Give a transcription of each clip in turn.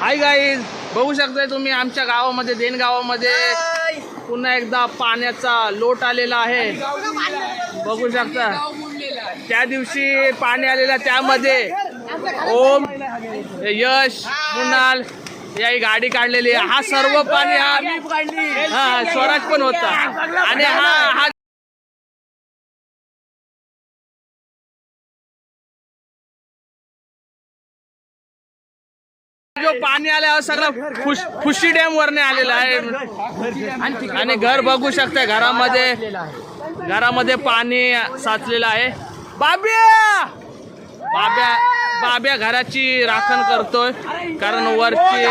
Hi guys बघू शकताय तुम्ही आमच्या गावामध्ये देन गावामध्ये पुन्हा एकदा पाण्याचा लोट आलेला आहे. बघू शकता. त्या दिवशी पाणी आलेला त्यामध्ये. ओम यश कुणाल याही गाडी काढलेली. हा सर्व पाणी हा हा स्वराज पण होता. आणि हा हा पाणी आलं हा सगळं खुश खुशी डॅम वरने आलेला आहे. आणि घर बघू शकताय घरामध्ये घरामध्ये पाणी साचलेलं आहे. बाब्या! बाब्या बाब्या घराची राखण करतोय कारण वरची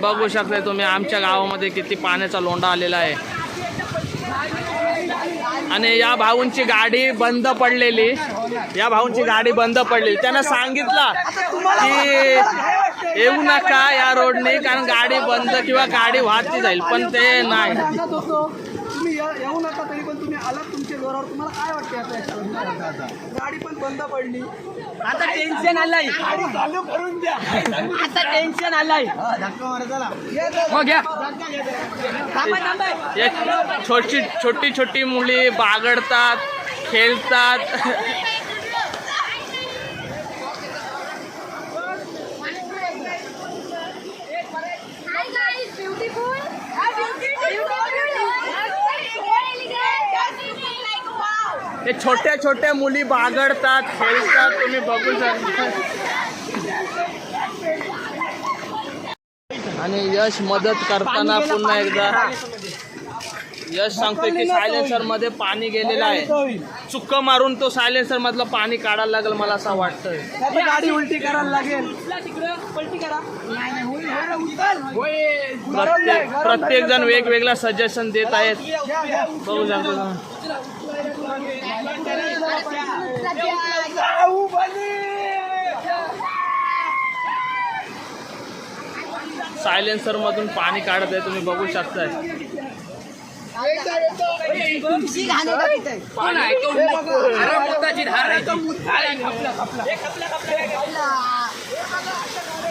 बघू शकताय तुम्ही आमच्या गावामध्ये किती पाण्याचा लोंढा आलेला आहे. आणि या भाऊंची गाडी बंद पडलेली. या भाऊंची गाडी बंद पडलेली. त्यांना सांगितलं की येऊ नका या रोडने कारण गाडी बंद किंवा गाडी वाहती जाईल पण ते नाही. तुम्ही येऊ नका तरी पण तुम्ही आलात तुमच्या जोरावर. तुम्हाला काय वाटते? गाडी पण बंद पडली. आता टेन्शन आलंय. गाडी चालू करून द्या. आता टेन्शन आलंय. मग घ्या. छोटी छोटी छोटी मुली बागडतात खेळतात. छोट्या छोट्या मुली बागडतात खेळतात तुम्ही बघू शकता. आणि यश मदत करताना पुन्हा एकदा यश सांगतोय की सायलेन्सरमध्ये पाणी गेलेलं आहे. चुक्क मारून तो सायलेन्सर मधलं पाणी काढायला लागेल मला असं वाटतंय. गाडी उलटी करायला लागेल. प्रत्येक प्रत्येक जण वेगवेगळा सजेशन देत आहेत. बघू शकतो. सायलेन्सर मधून पाणी काढत आहे तुम्ही बघू शकताय.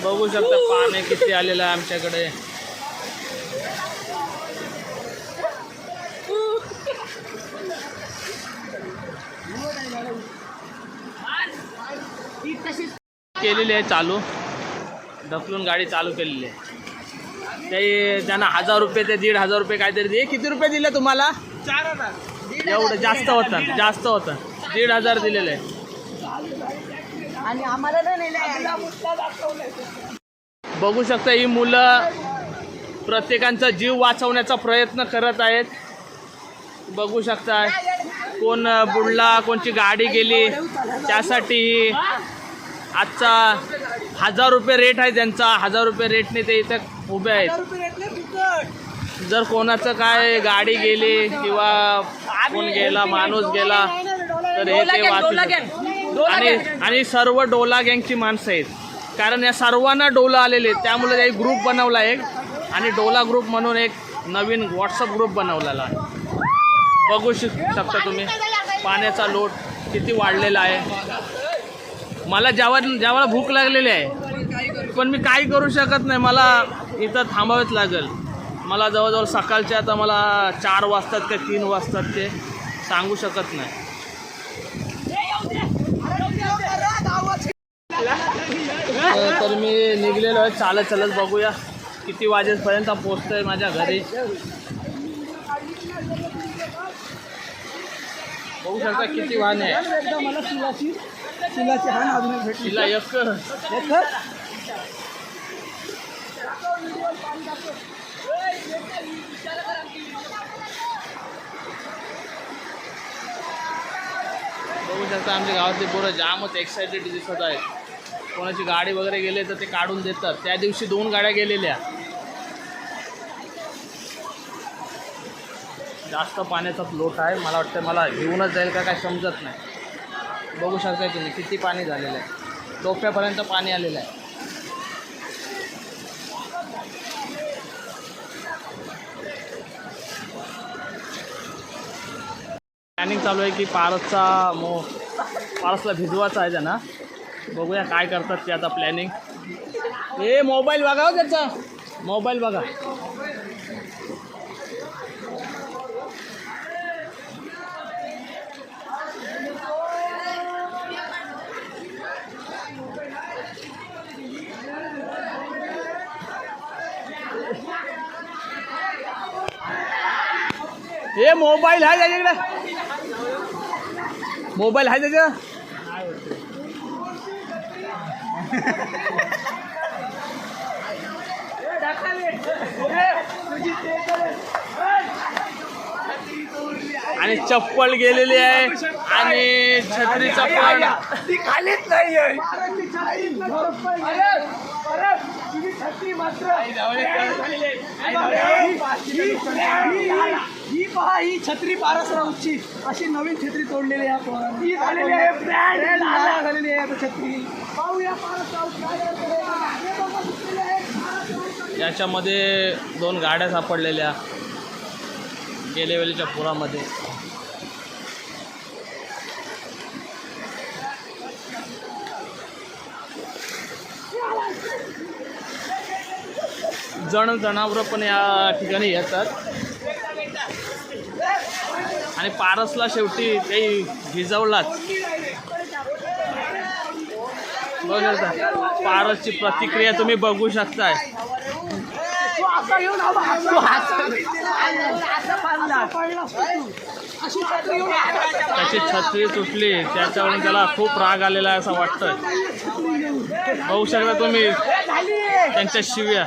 बघू. शकता पाणी किती आलेलं आहे आमच्याकडे. केलेली आहे चालू. ढकलून गाडी चालू केलेली आहे. ते त्यांना हजार रुपये ते दीड हजार रुपये काहीतरी दे. किती रुपये दिले तुम्हाला? एवढं जास्त होतं जास्त होतं. दीड हजार दिलेले आहे. आणि आम्हाला बघू शकता ही मुलं प्रत्येकांचा जीव वाचवण्याचा प्रयत्न करत आहेत. बघू शकता कोण बुडला कोणची गाडी गेली त्यासाठी ही आजचा हजार रुपये रेट आहे त्यांचा. हजार रुपये रेटने ते इथं उभे आहेत. जर कोणाचं काय गाडी गेली किंवा कोण गेला माणूस गेला तर हे ते वाचू आणि आणि सर्व डोला गँगची माणसं आहेत. कारण या सर्वांना डोला आलेले आहेत. त्यामुळे एक ग्रुप बनवला एक. आणि डोला ग्रुप म्हणून एक नवीन व्हॉट्सअप ग्रुप बनवलेला आहे. बघू शक शकता तुम्ही. पाण्याचा लोट किती वाढलेला आहे. मला जेव्हा जेव्हा भूक लागलेली आहे पण मी काही करू शकत नाही. मला इथं थांबावेच लागेल. मला जवळजवळ सकाळच्या आता मला चार वाजतात का तीन वाजतात ते सांगू शकत नाही. तर तर मी निघलेलो आहे. चालत चालत बघूया किती वाजेपर्यंत पोचतोय माझ्या घरी. बघू शकता किती वाहन आहे? एकदा मला शिलाची शिलाची हाण अजून एक भेटली. तिला एक. बघू शकता आमच्या गावातले पोरं जामच एक्सायटेड दिसत आहेत. कोणाची गाडी वगैरे गेले तर ते काढून देतात. त्या दिवशी दोन गाड्या गेलेल्या. जास्त पाण्याचा लोट आहे. मला वाटतं मला घेऊनच जाईल का काय समजत नाही. बघू शकता तुम्ही किती पाणी झालेलं आहे. डोक्यापर्यंत पाणी आलेलं आहे. प्लॅनिंग चालू आहे की पारसचा मो पारसला भिजवायचा आहे त्यांना. बघूया काय करतात ते आता प्लॅनिंग हे मोबाईल बघा हो त्याचा. मोबाईल बघा. हे मोबाईल आहे त्याच्याकडे मोबाईल आहे त्याच्या आणि चप्पल गेलेली आहे आणि छत्रीचा पण ती खालीच नाही ही पहा ही छत्री पारसरावची अशी नवीन छत्री तोडलेली आहे आपण ही झालेली आहे ब्रँड झालेली आहे आता छत्री. पाहूया पारसराव काय करतो हे. बघा, सुटलेली आहे. याच्यामध्ये दोन गाड्या सापडलेल्या गेलेवेलीच्या पुरामध्ये. जण जनावरं पण या ठिकाणी येतात. आणि पारसला शेवटी काही भिजवलाच. पारसची प्रतिक्रिया तुम्ही बघू शकताय. त्याची छत्री तुटली त्याच्यावरून त्याला खूप राग आलेला आहे असं वाटतं बघू शकता तुम्ही त्यांच्या शिव्या.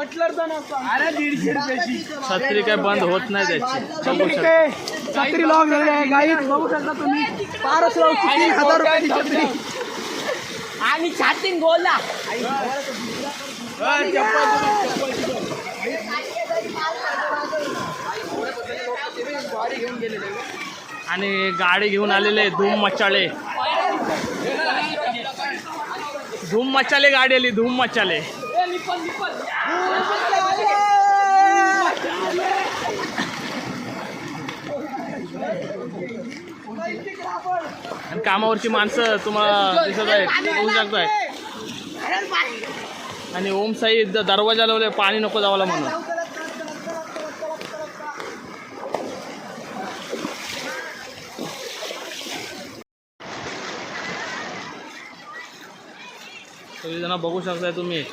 अरे दीडशे रुपयाची. छत्री काय बंद होत नाही त्याची. बघू छत्री शकता. काय छत्री लॉक झालेली आहे गाईत बघू शकता तुम्ही. पारसरावची तीन हजार रुपयाची छत्री. आणि छातीन बोला आणि गाडी घेऊन आलेले धूम मचाले. धूम मचाले गाडी आली धूम मचाले. आणि कामावरची माणसं तुम्हाला दिसत आहेत बघू शकताय. आणि ओम साई द- दरवाजा लावले पाणी नको जावला म्हणून. सगळीजण बघू शकताय तुम्ही.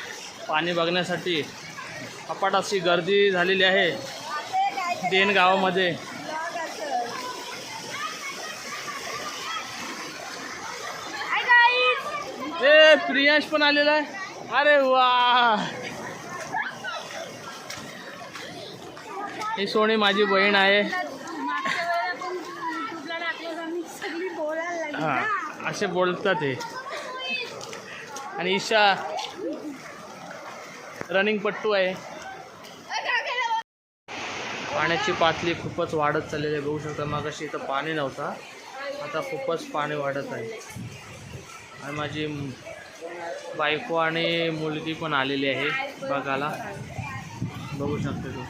पाणी बघण्यासाठी अपाट अशी गर्दी झालेली आहे. देन गावामध्ये. ए प्रियांश पण आलेला आहे. अरे वा. ही सोनी माझी बहीण आहे. हा. असे बोलतात हे. आणि ईशा रनिंग पट्टू आहे. पाण्याची पातळी खूपच वाढत चाललेली आहे. बघू शकता मग अशी इथं पाणी नव्हता. आता खूपच पाणी वाढत आहे. आणि माझी बायको आणि मुलगी पण आलेली आहे बघायला. बघू शकते तू